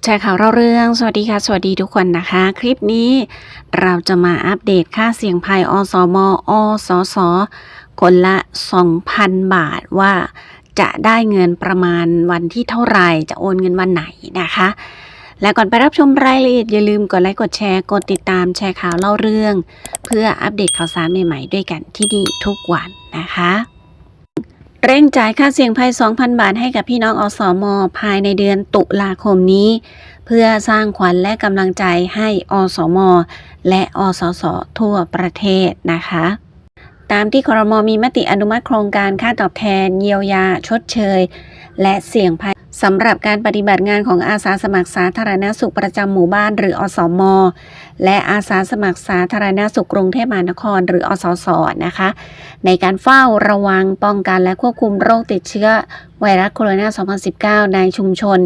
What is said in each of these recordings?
แชร์ข่าวเราเรื่อง สวัสดีค่ะ สวัสดีทุกคนนะคะ คลิปนี้เราจะมาอัปเดตค่าเสี่ยงภัยอสมอสสคนละ 2,000 บาทว่าจะได้เงินประมาณวันที่เท่าไหร่ จะโอนเงินวันไหนนะคะ และก่อนไปรับชมรายละเอียดอย่าลืมกดไลค์ กดแชร์ กดติดตามแชร์ข่าวเล่าเรื่อง เพื่ออัปเดตข่าวสารใหม่ๆด้วยกันที่นี่ทุกวันนะคะ เร่งจ่ายค่าเสี่ยงภัย 2,000 บาทให้กับพี่น้องอสม ภายในเดือนตุลาคมนี้ เพื่อสร้างขวัญและกำลังใจให้อสม และอสส ทั่วประเทศนะคะ ตามที่ครมมีมติอนุมัติโครงการค่าตอบแทน เยียวยาชดเชย และเสี่ยงภัย สำหรับการปฏิบัติงานของอาสาสมัครสาธารณสุขประจำหมู่บ้านหรืออสม และอาสาสมัครสาธารณสุขกรุงเทพมหานคร หรืออสสนะคะ ในการเฝ้าระวังป้องกันและควบคุมโรคติดเชื้อไวรัสโคโรนา 2019 ในชุมชน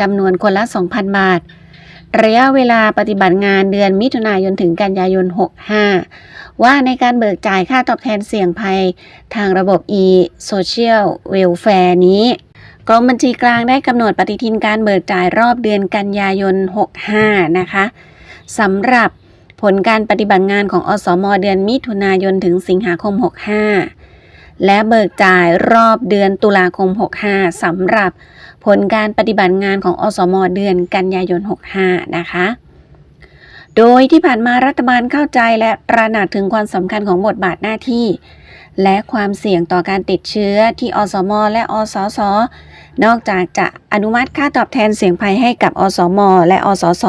จำนวนคนละ 2,000 บาท ระยะเวลาปฏิบัติงานเดือนมิถุนายนถึงกันยายน 65 ว่าในการเบิกจ่ายค่าตอบแทนเสี่ยงภัยทางระบบ e-social welfare นี้ รมบัญชีกลางได้กำหนดปฏิทินการเบิกจ่ายรอบเดือนกันยายน 65 นะคะสำหรับผลการปฏิบัติงานของอสมเดือนมิถุนายนถึงสิงหาคม 65 และเบิกจ่ายรอบเดือนตุลาคม 65สำหรับผลการปฏิบัติงานของอสมเดือนกันยายน 65 นะคะ โดยที่ผ่านมารัฐบาลเข้าใจและตระหนักถึงความสำคัญของบทบาทหน้าที่ และความเสี่ยงต่อการติดเชื้อที่อสม และอสส นอกจากจะอนุมัติค่าตอบแทนเสี่ยงภัยให้กับอสม และอสส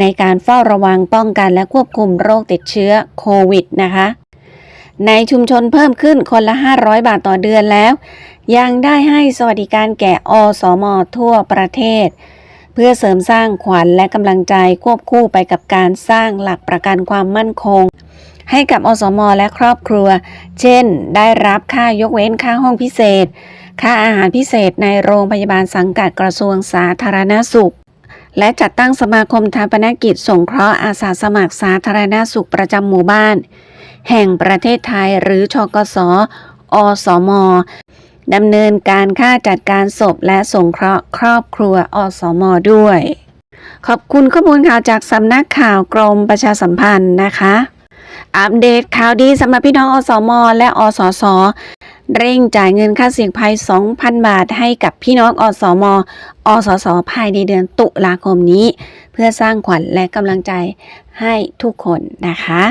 ในการเฝ้าระวังป้องกันและควบคุมโรคติดเชื้อโควิดนะคะในชุมชนเพิ่มขึ้นคนละ 500 บาทต่อเดือนแล้ว ยังได้ให้สวัสดิการแก่อสม ทั่วประเทศ เพื่อเสริมสร้างขวัญและกำลังใจควบคู่ไปกับการสร้างหลักประกันความมั่นคง ให้กับอสม และครอบครัว เช่น ได้รับค่ายกเว้นค่าห้องพิเศษ ค่าอาหารพิเศษในโรงพยาบาลสังกัดกระทรวงสาธารณสุข และจัดตั้งสมาคมทางปนกิจสงเคราะห์อาสาสมัครสาธารณสุขประจำหมู่บ้าน แห่งประเทศไทยหรือชกสอสมดำเนินการค่าจัดการศพและสงเคราะห์ครอบครัวอสมด้วย ขอบคุณข้อมูลข่าวจากสำนักข่าวกรมประชาสัมพันธ์นะคะ อัปเดตข่าวดีสำหรับพี่น้องอสม และอสส เร่งจ่ายเงินค่าเสี่ยงภัย 2,000 บาทให้กับพี่น้องอสม อสส ภายในเดือนตุลาคมนี้ เพื่อสร้างขวัญและกำลังใจให้ทุกคนนะคะ